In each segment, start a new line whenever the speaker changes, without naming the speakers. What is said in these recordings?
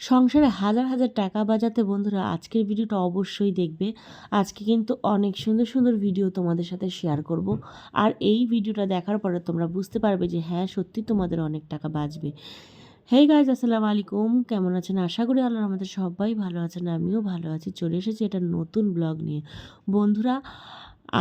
সংসারে হাজার হাজার টাকা বাজাতে বন্ধুরা, আজকের ভিডিওটা অবশ্যই দেখবে। আজকে কিন্তু অনেক সুন্দর সুন্দর ভিডিও তোমাদের সাথে শেয়ার করব। আর এই ভিডিওটা দেখার পরে তোমরা বুঝতে পারবে যে হ্যাঁ সত্যি তোমাদের অনেক টাকা বাঁচবে। হেই গাইজ আসসালামু আলাইকুম। কেমন আছেন? আশা করি আল্লাহ আমাদের সবাই ভালো আছেন, আমিও ভালো আছি। চলে এসেছি এটা নতুন ব্লগ নিয়ে। বন্ধুরা,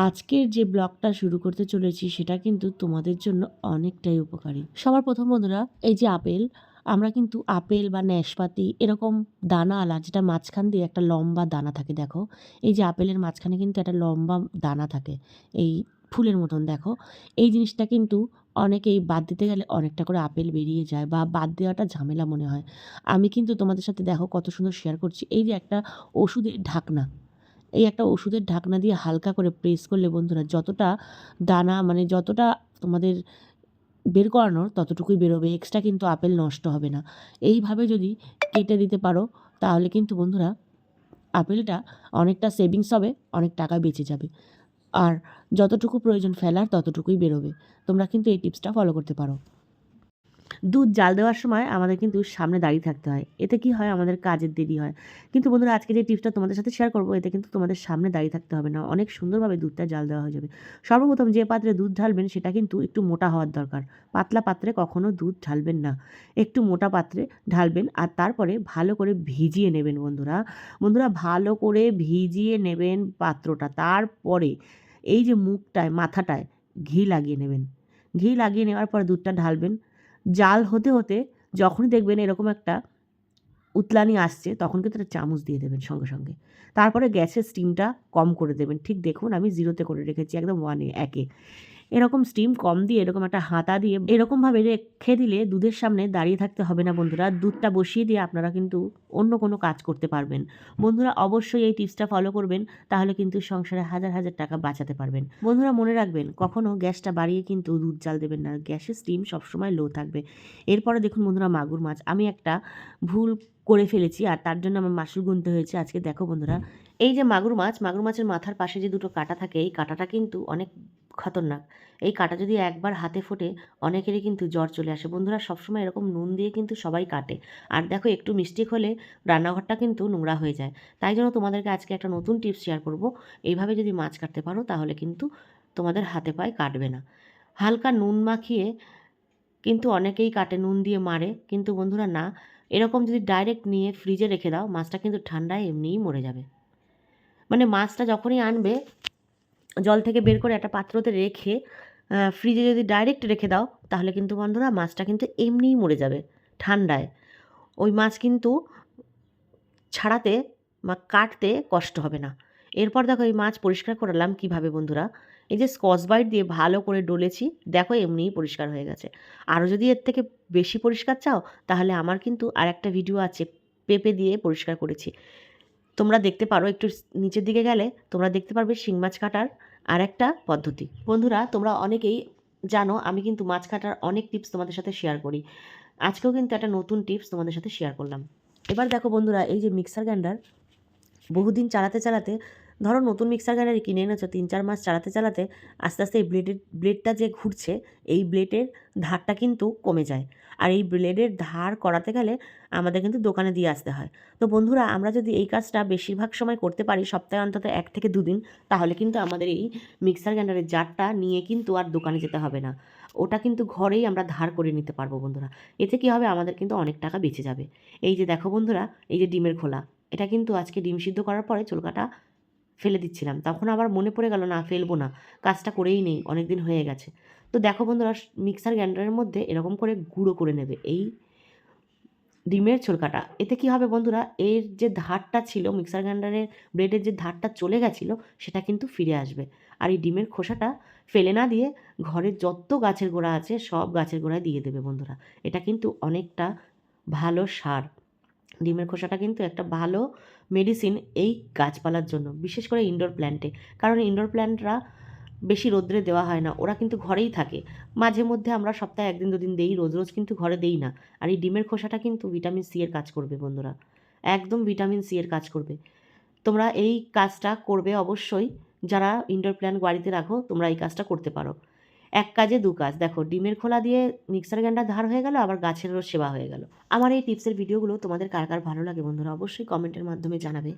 আজকের যে ব্লগটা শুরু করতে চলেছি, সেটা কিন্তু তোমাদের জন্য অনেকটাই উপকারী। সবার প্রথম বন্ধুরা, এই যে আপেল। আমরা কিন্তু আপেল বা ন্যাশপাতি এরকম দানা আলা, যেটা মাঝখান দিয়ে একটা লম্বা দানা থাকে, দেখো। এই যে আপেলের মাঝখানে কিন্তু একটা লম্বা দানা থাকে, এই ফুলের মতন, দেখো। এই জিনিসটা কিন্তু অনেকেই বাদ দিতে গেলে অনেকটা করে আপেল বেরিয়ে যায় বা বাদ দেওয়াটা ঝামেলা মনে হয়। আমি কিন্তু তোমাদের সাথে, দেখো, কত সুন্দর শেয়ার করছি। এই যে একটা ওষুধের ঢাকনা, এই একটা ওষুধের ঢাকনা দিয়ে হালকা করে প্রেস করলে বন্ধুরা, যতটা দানা মানে যতটা তোমাদের বের করানোর ততটুকুই বেরোবে এক্সট্রা কিন্তু আপেল নষ্ট হবে না। এইভাবে যদি কেটে দিতে পারো, তাহলে কিন্তু বন্ধুরা আপেলটা অনেকটা সেভিংস হবে, অনেক টাকা বেঁচে যাবে। আর যতটুকু প্রয়োজন ফেলার ততটুকুই বেরোবে। তোমরা কিন্তু এই টিপসটা ফলো করতে পারো। দুধ জাল দেওয়ার সময় আমাদের কিন্তু সামনে দাঁড়িয়ে থাকতে হয়। এতে কি হয়? আমাদের কাজের দেরি হয়। কিন্তু বন্ধুরা, আজকে যে টিপসটা তোমাদের সাথে শেয়ার করব এতে কিন্তু তোমাদের সামনে দাঁড়িয়ে থাকতে হবে না। অনেক সুন্দরভাবে দুধটা জাল দেওয়া হয়ে যাবে। সর্বপ্রথম যে পাত্রে দুধ ঢালবেন, সেটা কিন্তু একটু মোটা হওয়ার দরকার। পাতলা পাত্রে কখনো দুধ ঢালবেন না। একটু মোটা পাত্রে ঢালবেন আর তারপরে ভালো করে ভিজিয়ে নেবেন বন্ধুরা। বন্ধুরা, ভালো করে ভিজিয়ে নেবেন পাত্রটা। তারপরে এই যে মুখটায়, মাথাটায় ঘি লাগিয়ে নেবেন। ঘি লাগিয়ে নেওয়ার পর দুধটা ঢালবেন। জাল হতে হতে যখনই দেখবেন এরকম একটা উতলানি আসছে, তখন কিন্তু একটা চামচ দিয়ে দেবেন সঙ্গে সঙ্গে। তারপরে গ্যাসের স্টিমটা কম করে দেবেন। ঠিক দেখুন, আমি জিরোতে করে রেখেছি, একদম ওয়ানে একে। এরকম স্টিম কম দিয়ে, এরকম একটা হাতা দিয়ে, এরকমভাবে রেখে দিলে দুধের সামনে দাঁড়িয়ে থাকতে হবে না বন্ধুরা। দুধটা বসিয়ে দিয়ে আপনারা কিন্তু অন্য কোনো কাজ করতে পারবেন। বন্ধুরা, অবশ্যই এই টিপসটা ফলো করবেন, তাহলে কিন্তু সংসারে হাজার হাজার টাকা বাঁচাতে পারবেন। বন্ধুরা, মনে রাখবেন কখনও গ্যাসটা বাড়িয়ে কিন্তু দুধ জাল দেবেন না। গ্যাসের স্টিম সবসময় লো থাকবে। এরপরে দেখুন বন্ধুরা, মাগুর মাছ। আমি একটা ভুল করে ফেলেছি, আর তার জন্য আমার মাসুল গুনতে হয়েছে। আজকে দেখো বন্ধুরা, এই যে মাগুর মাছ, মাগুর মাছের মাথার পাশে যে দুটো কাটা থাকে, এই কাটাটা কিন্তু অনেক খতরনাক এই কাটা যদি একবার হাতে ফোটে, অনেকেরই কিন্তু জ্বর চলে আসে। বন্ধুরা, সবসময় এরকম নুন দিয়ে কিন্তু সবাই কাটে। আর দেখো, একটু মিস্টেক হলে রান্নাঘরটা কিন্তু নোংরা হয়ে যায়। তাই জন্য তোমাদেরকে আজকে একটা নতুন টিপস শেয়ার করব। এইভাবে যদি মাছ কাটতে পারো, তাহলে কিন্তু তোমাদের হাতে পায়ে কাটবে না। হালকা নুন মাখিয়ে কিন্তু অনেকেই কাটে, নুন দিয়ে মারে। কিন্তু বন্ধুরা, না। এরকম যদি ডাইরেক্ট নিয়ে ফ্রিজে রেখে দাও, মাছটা কিন্তু ঠান্ডায় এমনিই মরে যাবে। মানে মাছটা যখনই আনবে জল থেকে বের করে একটা পাত্রতে রেখে ফ্রিজে যদি ডাইরেক্ট রেখে দাও, তাহলে কিন্তু বন্ধুরা মাছটা কিন্তু এমনিই মরে যাবে, ঠান্ডায়। ওই মাছ কিন্তু ছাড়াতে বা কাটতে কষ্ট হবে না। এরপর দেখো এই মাছ পরিষ্কার করালাম কীভাবে বন্ধুরা? এই যে স্কচ বাইট দিয়ে ভালো করে ডলেছি, দেখো এমনিই পরিষ্কার হয়ে গেছে। আরও যদি এর থেকে বেশি পরিষ্কার চাও, তাহলে আমার কিন্তু আর একটা ভিডিও আছে, পেঁপে দিয়ে পরিষ্কার করেছি। তোমরা দেখতে পারো, একটু নিচের দিকে গেলে তোমরা দেখতে পারবে শিং মাছ কাটার আর একটা পদ্ধতি। বন্ধুরা, তোমরা অনেকেই জানো, আমি কিন্তু মাছ কাটার অনেক টিপস তোমাদের সাথে শেয়ার করি। আজকেও কিন্তু একটা নতুন টিপস তোমাদের সাথে শেয়ার করলাম। এবার দেখো বন্ধুরা, এই যে মিক্সার গ্রাইন্ডার বহুদিন চালাতে চালাতে ধরো নতুন মিক্সার গ্রাইন্ডার কিনে এনেছো, তিন চার মাস চালাতে চালাতে আস্তে আস্তে এই ব্লেডের, ব্লেডটা যে ঘুরছে, এই ব্লেডের ধারটা কিন্তু কমে যায়। আর এই ব্লেডের ধার করাতে গেলে আমাদের কিন্তু দোকানে দিয়ে আসতে হয়। তো বন্ধুরা, আমরা যদি এই কাজটা বেশিরভাগ সময় করতে পারি, সপ্তাহে অন্তত এক থেকে দুদিন, তাহলে কিন্তু আমাদের এই মিক্সার গ্রাইন্ডারের জারটা নিয়ে কিন্তু আর দোকানে যেতে হবে না। ওটা কিন্তু ঘরেই আমরা ধার করে নিতে পারব বন্ধুরা। এতে কী হবে? আমাদের কিন্তু অনেক টাকা বেঁচে যাবে। এই যে দেখো বন্ধুরা, এই যে ডিমের খোলা, এটা কিন্তু আজকে ডিম সিদ্ধ করার পরে চুলকাটা ফেলে দিচ্ছিলাম। তখন আবার মনে পড়ে গেল, না, ফেলব না। কাজটা করেই নেই অনেক দিন হয়ে গেছে। তো দেখো বন্ধুরা মিক্সার গ্রাইন্ডারের মধ্যে এরকম করে গুঁড়ো করে নেবে এই ডিমের ছোলকাটা। এতে কি হবে বন্ধুরা, এর যে ধারটা ছিল মিক্সার গ্রাইন্ডারের ব্রেডের যে ধারটা চলে গেছিল, সেটা কিন্তু ফিরে আসবে। আর এই ডিমের খোসাটা ফেলে না দিয়ে ঘরের যত গাছের গোড়া আছে, সব গাছের গোড়ায় দিয়ে দেবে বন্ধুরা। এটা কিন্তু অনেকটা ভালো সার। ডিমের খোসাটা কিন্তু একটা ভালো মেডিসিন এই গাছপালার জন্য, বিশেষ করে ইনডোর প্ল্যান্টে কারণ ইনডোর প্ল্যান্টরা বেশি রোদ্রে দেওয়া হয় না, ওরা কিন্তু ঘরেই থাকে। মাঝে মধ্যে আমরা সপ্তাহে একদিন দুদিন দেই, রোজ রোজ কিন্তু ঘরে দেই না। আর এই ডিমের খোসাটা কিন্তু ভিটামিন সি এর কাজ করবে বন্ধুরা। একদম ভিটামিন সি এর কাজ করবে। তোমরা এই কাজটা করবে অবশ্যই। যারা ইনডোর প্ল্যান্ট বাড়িতে রাখো, তোমরা এই কাজটা করতে পারো। এক কাজে দু কাজ। দেখো, ডিমের খোলা দিয়ে মিক্সার গ্রাইন্ডার ধার হয়ে গেল, আবার গাছেরও সেবা হয়ে গেল। আমার এই টিপসের ভিডিওগুলো তোমাদের কার কার ভালো লাগে বন্ধুরা অবশ্যই কমেন্টের মাধ্যমে জানাবে।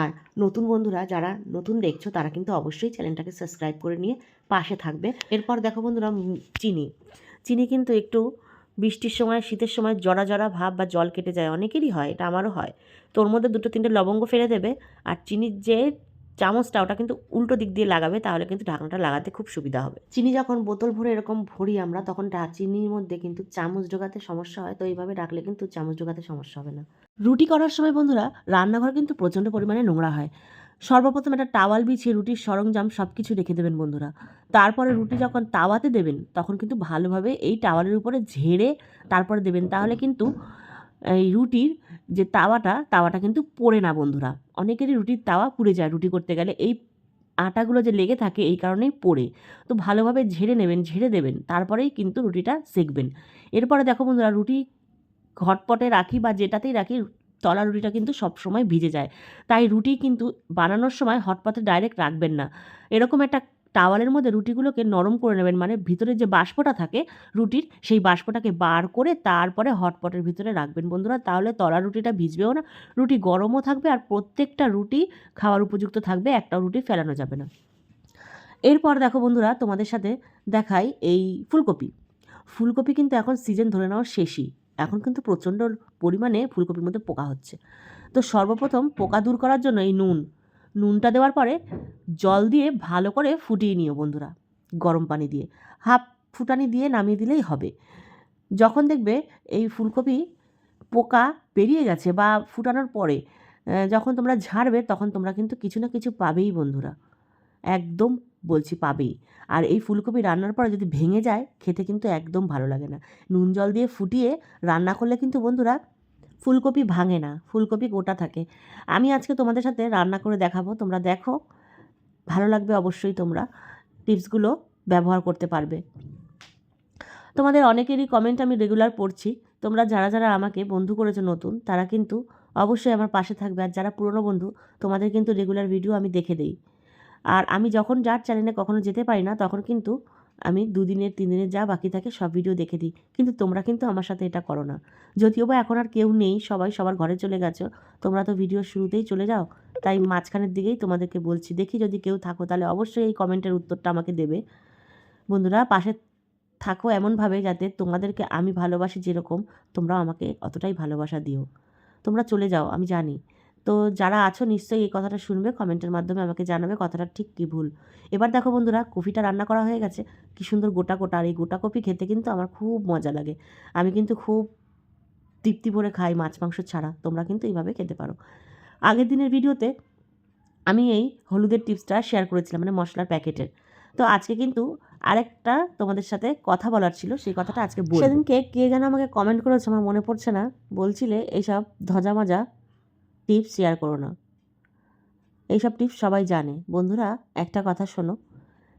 আর নতুন বন্ধুরা, যারা নতুন দেখছ, তারা কিন্তু অবশ্যই চ্যানেলটাকে সাবস্ক্রাইব করে নিয়ে পাশে থাকবে। এরপর দেখো বন্ধুরা চিনি। চিনি কিন্তু একটু বৃষ্টির সময়, শীতের সময় জরা জরা ভাব বা জল কেটে যায়, অনেকেরই হয়, এটা আমারও হয়। তোর মধ্যে দুটো তিনটে লবঙ্গ ফেলে দেবে, আর চিনির যে চামচটা ওটা কিন্তু উল্টো দিক দিয়ে লাগাবে, তাহলে কিন্তু ঢাকনাটা লাগাতে খুব সুবিধা হবে। চিনি যখন বোতল ভরে এরকম ভরি আমরা, তখন চিনির মধ্যে কিন্তু চামচ ঢোকাতে সমস্যা হয়, তো এইভাবে রাখলে কিন্তু চামচ ঢোকাতে সমস্যা হবে না। রুটি করার সময় বন্ধুরা, রান্নাঘর কিন্তু প্রচণ্ড পরিমাণে নোংরা হয়। সর্বপ্রথম একটা টাওয়াল বিছিয়ে রুটির সরঞ্জাম সব কিছু রেখে দেবেন বন্ধুরা। তারপরে রুটি যখন তাওয়াতে দেবেন, তখন কিন্তু ভালোভাবে এই টাওয়ালের উপরে ঝেড়ে তারপরে দেবেন। তাহলে কিন্তু এই রুটির যে তাওয়াটা তাওয়াটা কিন্তু পোড়ে না বন্ধুরা। অনেকেরই রুটির তাওয়া পুড়ে যায় রুটি করতে গেলে। এই আটাগুলো যে লেগে থাকে এই কারণেই পড়ে। তো ভালোভাবে ঝেড়ে নেবেন, ঝেড়ে দেবেন, তারপরেই কিন্তু রুটিটা সেকবেন। এরপরে দেখো বন্ধুরা, রুটি ঘটপটে রাখি বা যেটাতেই রাখি, তলা রুটিটা কিন্তু সবসময় ভিজে যায়। তাই রুটি কিন্তু বানানোর সময় হটপটে ডাইরেক্ট রাখবেন না। এরকম একটা টাওয়ালের মধ্যে রুটিগুলোকে নরম করে নেবেন। মানে ভিতরে যে বাষ্পটা থাকে রুটির, সেই বাষ্পটাকে বার করে তারপরে হটপটের ভিতরে রাখবেন বন্ধুরা। তাহলে তলা রুটিটা ভিজবেও না, রুটি গরমও থাকবে আর প্রত্যেকটা রুটি খাওয়ার উপযুক্ত থাকবে একটা রুটি ফেলানো যাবে না। এরপর দেখো বন্ধুরা, তোমাদের সাথে দেখাই এই ফুলকপি। ফুলকপি কিন্তু এখন সিজন ধরে নেওয়ার শেষই। এখন কিন্তু প্রচণ্ড পরিমাণে ফুলকপির মধ্যে পোকা হচ্ছে। তো সর্বপ্রথম পোকা দূর করার জন্য এই নুন নুনটা দেওয়ার পরে জল দিয়ে ভালো করে ফুটিয়ে নিও বন্ধুরা, গরম পানি দিয়ে। হাফ ফুটানি দিয়ে নামিয়ে দিলেই হবে। যখন দেখবে এই ফুলকপি পোকা বেরিয়ে গেছে বা ফুটানোর পরে যখন তোমরা ঝাড়বে তখন তোমরা কিন্তু কিছু না কিছু পাবেই বন্ধুরা। একদম বলছি পাবেই। আর এই ফুলকপি রান্নার পরে যদি ভেঙে যায়, খেতে কিন্তু একদম ভালো লাগে না। নুন জল দিয়ে ফুটিয়ে রান্না করলে কিন্তু বন্ধুরা ফুলকপি ভাঙে না, ফুলকপি গোটা থাকে। আমি আজকে তোমাদের সাথে রান্না করে দেখাবো, তোমরা দেখো। ভালো লাগবে অবশ্যই তোমরা। টিপসগুলো ব্যবহার করতে পারবে। তোমাদের অনেকেরই কমেন্ট আমি রেগুলার পড়ছি। তোমরা যারা যারা আমাকে বন্ধু করেছ নতুন, তারা কিন্তু অবশ্যই আমার পাশে থাকবে। আর যারা পুরনো বন্ধু, তোমাদের কিন্তু রেগুলার ভিডিও আমি দেখে দেই। আর আমি যখন যার চ্যানেলে কখনো যেতে পারি না, তখন কিন্তু আমি দুদিনের তিন দিনের যা বাকি থাকে সব ভিডিও দেখে দিই। কিন্তু তোমরা কিন্তু আমার সাথে এটা করো না। যদিও বা এখন আর কেউ নেই, সবাই সবার ঘরে চলে গেছো, তোমরা তো ভিডিও শুরুতেই চলে যাও। তাই মাঝখানের দিকেই তোমাদেরকে বলছি, দেখি যদি কেউ থাকো তাহলে অবশ্যই এই কমেন্টের উত্তরটা আমাকে দেবে। বন্ধুরা, পাশে থাকো এমনভাবে যাতে তোমাদেরকে আমি ভালোবাসি যেরকম, তোমরাও আমাকে অতটাই ভালোবাসা দিও। তোমরা চলে যাও, আমি জানি। তো যারা আছো নিশ্চয়ই এই কথাটা শুনবে, কমেন্টের মাধ্যমে আমাকে জানাবে কথাটা ঠিক কী ভুল। এবার দেখো বন্ধুরা, কফিটা রান্না করা হয়ে গেছে। কী সুন্দর গোটা গোটা, আর এই গোটা কফি খেতে কিন্তু আমার খুব মজা লাগে। আমি কিন্তু খুব তৃপ্তি ভরে খাই মাছ মাংস ছাড়া, তোমরা কিন্তু এইভাবে খেতে পারো। আগের দিনের ভিডিওতে আমি এই হলুদের টিপসটা শেয়ার করেছিলাম মানে মশলার প্যাকেটের। তো আজকে কিন্তু আরেকটা তোমাদের সাথে কথা বলার ছিল, সেই কথাটা আজকে বলব। সেদিনকে কে যেন আমাকে কমেন্ট করেছে, আমার মনে পড়ছে না। বলছিলে, এইসব ধজা মাজা টিপস শেয়ার করো না। এইসব টিপস সবাই জানে। বন্ধুরা, একটা কথা শোনো।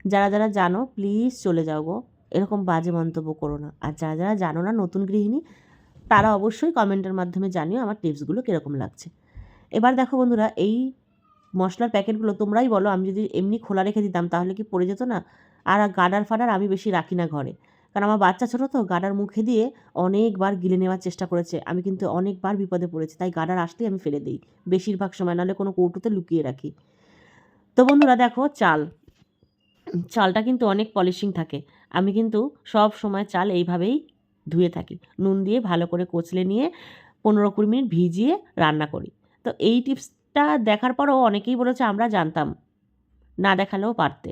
যারা যারা জানো প্লিজ চলে যাও গো। এরকম বাজে মন্তব্য করো না। আর যারা যারা জানো না, নতুন গৃহিণী, তারা অবশ্যই কমেন্টের মাধ্যমে জানিও আমার টিপসগুলো কীরকম লাগছে। এবার দেখো বন্ধুরা, এই মশলার প্যাকেটগুলো তোমরাই বলো। আমি যদি এমনি খোলা রেখে দিতাম, তাহলে কি পড়ে যেত না? আর গাডার ফাডার আমি বেশি রাখি না ঘরে। কারণ আমার বাচ্চা ছোটো তো, গাডার মুখে দিয়ে অনেকবার গিলে নেওয়ার চেষ্টা করেছে। আমি কিন্তু অনেকবার বিপদে পড়েছি, তাই গাডার আসলেই আমি ফেলে দিই, বেশিরভাগ সময়, নাহলে কোনো কৌটোতে লুকিয়ে রাখি। তো বন্ধুরা, দেখো চাল। চালটা কিন্তু অনেক পলিশিং থাকে। আমি কিন্তু সব সময় চাল এইভাবেই ধুয়ে থাকি। নুন দিয়ে ভালো করে কচলে নিয়ে পনেরো কুড়ি মিনিট ভিজিয়ে রান্না করি। তো এই টিপসটা দেখার পরও অনেকেই বলেছে, আমরা জানতাম, না দেখালেও পারতে।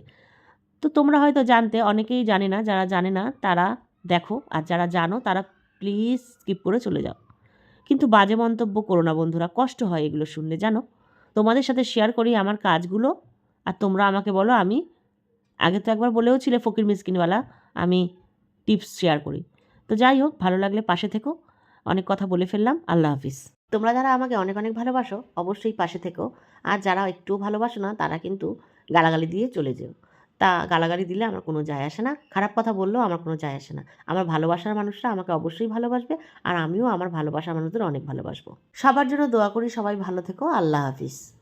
তো তোমরা হয়তো জানতে, অনেকেই জানে না, যারা জানে না তারা দেখো, আর যারা জানো তারা প্লিজ স্কিপ করে চলে যাও। কিন্তু বাজে মন্তব্য করো না বন্ধুরা, কষ্ট হয় এগুলো শুনলে, জানো? তোমাদের সাথে শেয়ার করি আমার কাজগুলো, আর তোমরা আমাকে বলো, আমি আগে তো একবার বলেও ছিলে ফকির মিসকিনওয়ালা, আমি টিপস শেয়ার করি। তো যাই হোক, ভালো লাগলে পাশে থেকো। অনেক কথা বলে ফেললাম, আল্লাহ হাফিজ। তোমরা যারা আমাকে অনেক অনেক ভালোবাসো, অবশ্যই পাশে থেকো। আর যারা একটুও ভালোবাসো না, তারা কিন্তু গালাগালি দিয়ে চলে যেও। তা গালাগালি দিলে আমার কোনো যায় আসে না। খারাপ কথা বললেও আমার কোনো যায় আসে না। আমার ভালোবাসার মানুষরা আমাকে অবশ্যই ভালোবাসবে আর আমিও আমার ভালোবাসার মানুষদের অনেক ভালোবাসবো। সবার জন্য দোয়া করি সবাই ভালো থেকো। আল্লাহ হাফিজ।